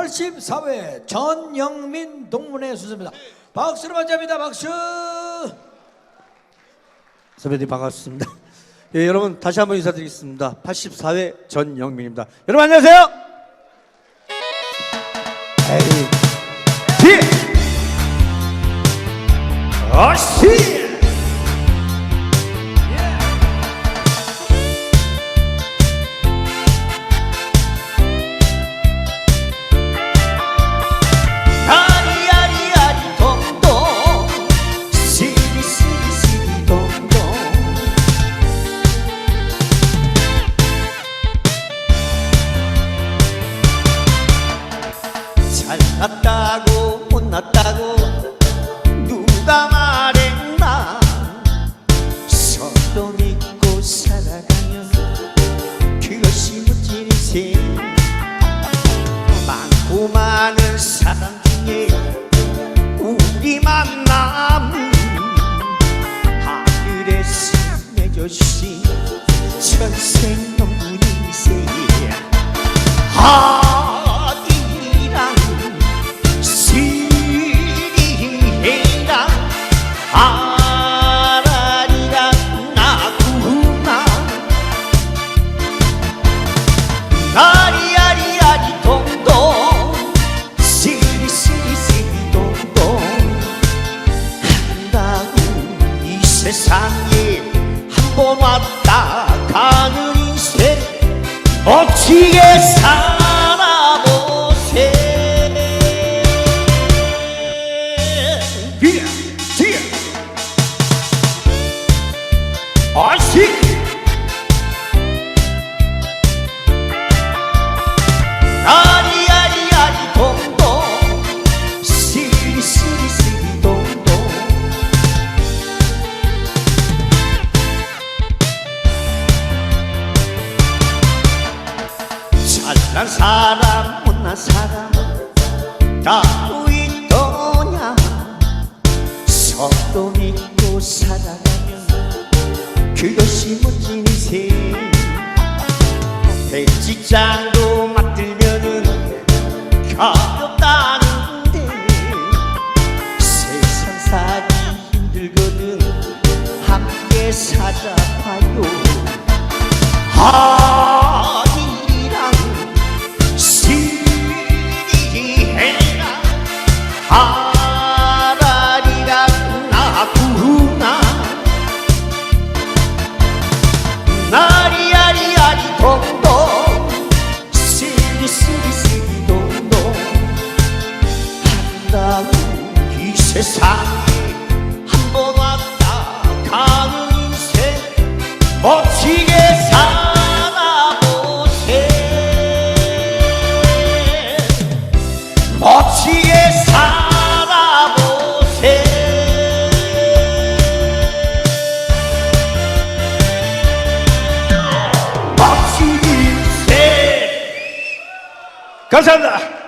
84회 전영민 동문회 수습니다. 박수로 맞이합니다. 박수. 선배님 반갑습니다. 예, 여러분 다시 한번 인사드리겠습니다. 84회 전영민입니다. 여러분 안녕하세요. 에이, 디, 어시. 아리 잘났다고 못났다고 누가 말했나? 서로 믿고 살아가면 그것이 멋진 인생 많고 많은 사람 중에 우리 만남 하늘에서 맺어주신 천생연분이세. 아 한번 왔다. 가는 인생 어찌게 살아보세. 뒤 난 사람 못난 사람. 따로 있더냐? 서로 믿고 살아가면 그것이 멋진 인생. 백지장도 맞들면은 가볍다는데 세상 살기 힘들거든. 함께 살아봐요. 아 세상에 한번 왔다 가는 인생 멋지게 살아보세. 멋지게 살아보세. 멋진 인생 감사합니다.